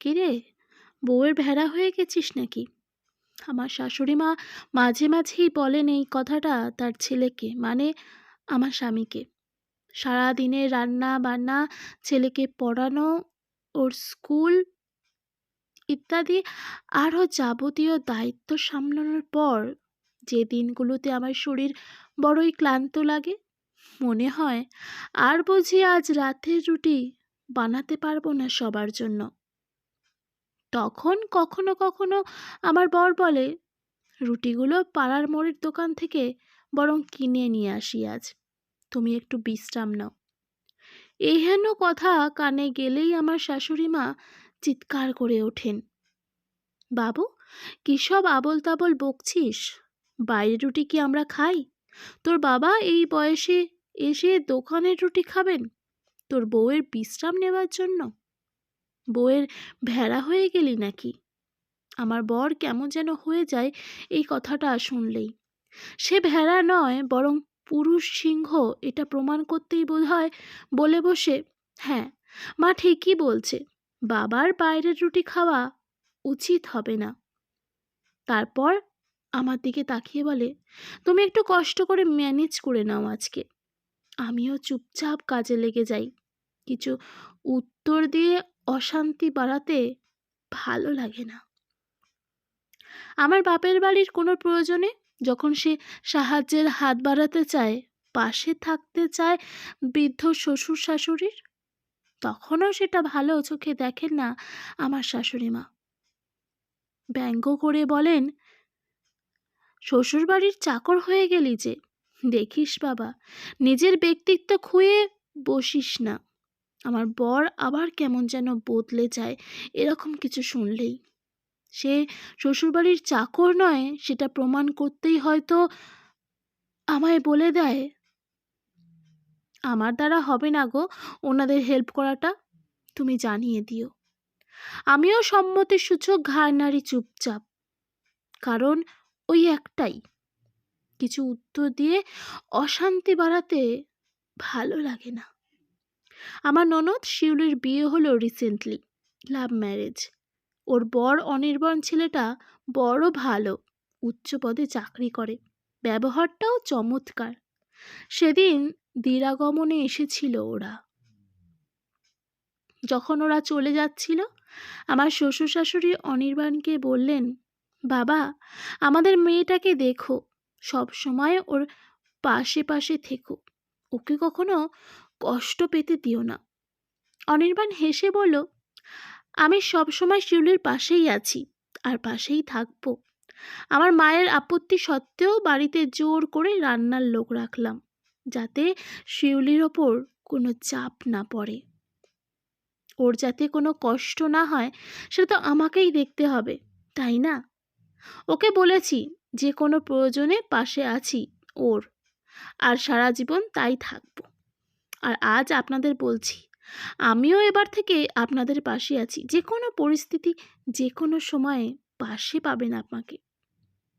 কিরে বউয়ের ভেড়া হয়ে গেছিস নাকি? আমার শাশুড়ি মা মাঝে মাঝেই বলেন এই কথাটা তার ছেলেকে মানে আমার স্বামীকে। সারাদিনের রান্না বান্না, ছেলেকে পড়ানো, ওর স্কুল ইত্যাদি আরও যাবতীয় দায়িত্ব সামলানোর পর যে দিনগুলোতে আমার শরীর বড়ই ক্লান্ত লাগে, মনে হয় আর বুঝি আজ রাতের রুটি বানাতে পারব না সবার জন্য। তখন কখনো কখনো আমার বর বলে, রুটিগুলো পাড়ার মোড়ের দোকান থেকে বরং কিনে নিয়ে আসি আজ। তুমি একটু বিশ্রাম নাও। এই হেন কথা কানে গেলেই আমার শাশুড়ি মা চিৎকার করে ওঠেন, বাবু, কী সব আবল তাবল বকছিস? বাইরের রুটি কি আমরা খাই? তোর বাবা এই বয়সে এসে দোকানের রুটি খাবেন? তোর বউয়ের বিশ্রাম নেওয়ার জন্য? বউয়ের ভেড়া হয়ে গেলি নাকি? আমার বর কেমন যেন হয়ে যায় এই কথাটা শুনলেই। সে ভেড়া নয়, বরং পুরুষ সিংহ, এটা প্রমাণ করতেই বোধ হয় বলে বসে হ্যাঁ মা ঠিকই বলছে, বাবার বাইরের রুটি খাওয়া উচিত হবে না। তারপর আমার দিকে তাকিয়ে বলে, তুমি একটু কষ্ট করে ম্যানেজ করে নাও আজকে। আমিও চুপচাপ কাজে লেগে যাই। কিছু উত্তর দিয়ে অশান্তি বাড়াতে ভালো লাগে না। আমার বাপের বাড়ির কোনো প্রয়োজনে যখন সে সাহায্যের হাত বাড়াতে চায়, পাশে থাকতে চায় বৃদ্ধ শ্বশুর শাশুড়ির, তখনও সেটা ভালো চোখে দেখেন না আমার শাশুড়ি মা। ব্যঙ্গ করে বলেন, শ্বশুরবাড়ির চাকর হয়ে গেলি যে, দেখিস বাবা, নিজের ব্যক্তিত্ব খুঁয়ে বসিস না। আমার বর আবার কেমন যেন বদলে যায়, এরকম কিছু শুনলেই। সে শ্বশুরবাড়ির চাকর নয়, সেটা প্রমাণ করতেই হয়তো আমায় বলে দেয়। আমার দ্বারা হবে না গো ওনাদের হেল্প করাটা, তুমি জানিয়ে দিও। আমিও সম্মতির সূচক ঘাড় নাড়ি চুপচাপ, কারণ ওই একটাই। কিছু উত্তর দিয়ে অশান্তি বাড়াতে ভালো লাগে না। আমার ননদ শিউলির বিয়ে হলো রিসেন্টলি লাভ ম্যারেজ ওর বর অনির্বাণ ছেলেটা বড় ভালো, উচ্চ পদে চাকরি করে। ব্যবহারটাও চমৎকার। সেদিন দিরাগমনে এসেছিল ওরা। যখন ওরা চলে যাচ্ছিল, আমার শ্বশুর শাশুড়ি অনির্বাণকে বললেন, বাবা, আমাদের মেয়েটাকে দেখো। সব সময় ওর পাশে পাশে থেকো। ওকে কখনো কষ্ট পেতে দিও না। অনির্বাণ হেসে বলল, আমি সবসময় শিউলির পাশেই আছি আর পাশেই থাকব। আমার মায়ের আপত্তি সত্ত্বেও বাড়িতে জোর করে রান্নার লোক রাখলাম, যাতে শিউলির ওপর কোনো চাপ না পড়ে। ওর যাতে কোনো কষ্ট না হয় সেটা তো আমাকেই দেখতে হবে, তাই না? ওকে বলেছি, যে কোনো প্রয়োজনে পাশে আছি, ওর, আর সারা জীবন তাই থাকব। আর আজ আপনাদের বলছি, আমিও এবার থেকে আপনাদের পাশে আছি। যে কোনো পরিস্থিতি যে কোনো সময়ে পাশে পাবেন আপনাকে।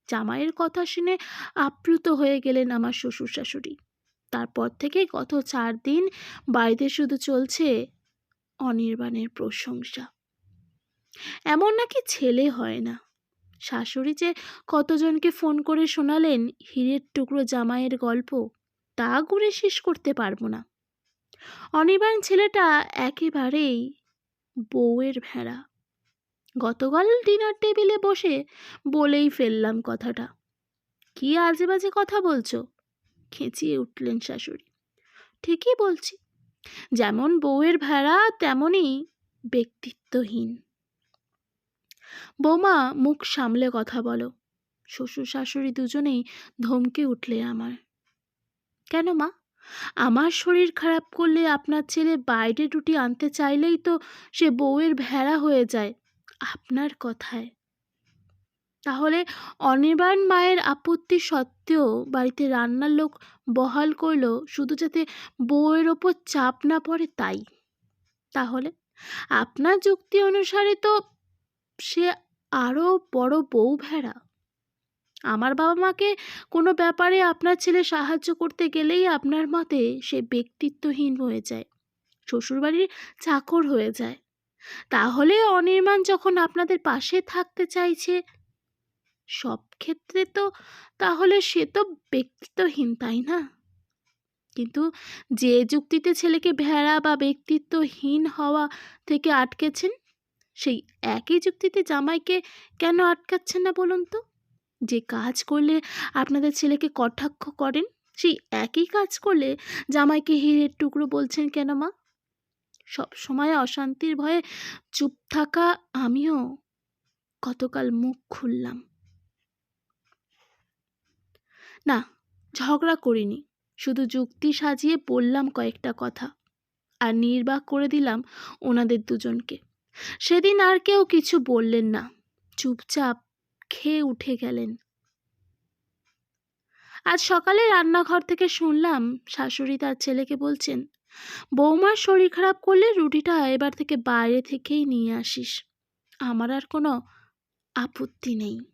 জামাইয়ের কথা শুনে আপ্লুত হয়ে গেলেন আমার শ্বশুর শাশুড়ি তারপর থেকে গত চার দিন বাড়িতে শুধু চলছে অনির্বাণের প্রশংসা। এমন নাকি ছেলে হয় না। শাশুড়ি যে কতজনকে ফোন করে শোনালেন, হীরের টুকরো জামাইয়ের গল্প, তা ঘুরে শেষ করতে পারব না। অনির্বাণ ছেলেটা একেবারেই বউয়ের ভেড়া। গতকাল ডিনার টেবিলে বসে বলেই ফেললাম কথাটা। কি আজে বাজে কথা বলছো? খেঁচিয়ে উঠলেন শাশুড়ি। ঠিকই বলছি। যেমন বউয়ের ভেড়া, তেমনই ব্যক্তিত্বহীন। বৌমা, মুখ সামলে কথা বলো। শ্বশুর শাশুড়ি দুজনেই ধমকে উঠলে আমার। কেন মা? আমার শরীর খারাপ করলে আপনার ছেলে বাইরে রুটি আনতে চাইলেই তো সে বউয়ের ভেড়া হয়ে যায় আপনার কথায়। তাহলে অনির্বাণ মায়ের আপত্তি সত্ত্বেও বাড়িতে রান্নার লোক বহাল করল শুধু যাতে বউয়ের ওপর চাপ না পড়ে তাই। তাহলে আপনার যুক্তি অনুসারে তো সে আরও বড় বউ ভেড়া। আমার বাবা মাকে কোনো ব্যাপারে আপনার ছেলে সাহায্য করতে গেলেই আপনার মতে সে ব্যক্তিত্বহীন হয়ে যায়, শ্বশুরবাড়ির চাকর হয়ে যায়। তাহলে অনির্মাণ যখন আপনাদের পাশে থাকতে চাইছে, সব ক্ষেত্রে তো তাহলে সে তো ব্যক্তিত্বহীন, তাই না? কিন্তু যে যুক্তিতে ছেলেকে ভেড়া বা ব্যক্তিত্বহীন হওয়া থেকে আটকেছেন, সেই একই যুক্তিতে জামাইকে কেন আটকাচ্ছেন না বলুন তো? যে কাজ করলে আপনাদের ছেলেকে কটাক্ষ করেন? সেই একই কাজ করলে জামাইকে হীরের টুকরো বলছেন কেন মা? সব সময় অশান্তির ভয়ে চুপ থাকা আমিও গতকাল মুখ খুললাম। না, ঝগড়া করিনি, শুধু যুক্তি সাজিয়ে বললাম কয়েকটা কথা আর নির্বাক করে দিলাম ওনাদের দুজনকে। সেদিন আর কেউ কিছু বললেন না, চুপচাপ খেয়ে উঠে গেলেন। আজ সকালে রান্নাঘর থেকে শুনলাম শাশুড়ি তার ছেলেকে বলছেন, বৌমার শরীর খারাপ করলে রুটিটা এবার থেকে বাইরে থেকেই নিয়ে আসিস। আমার আর কোনো আপত্তি নেই।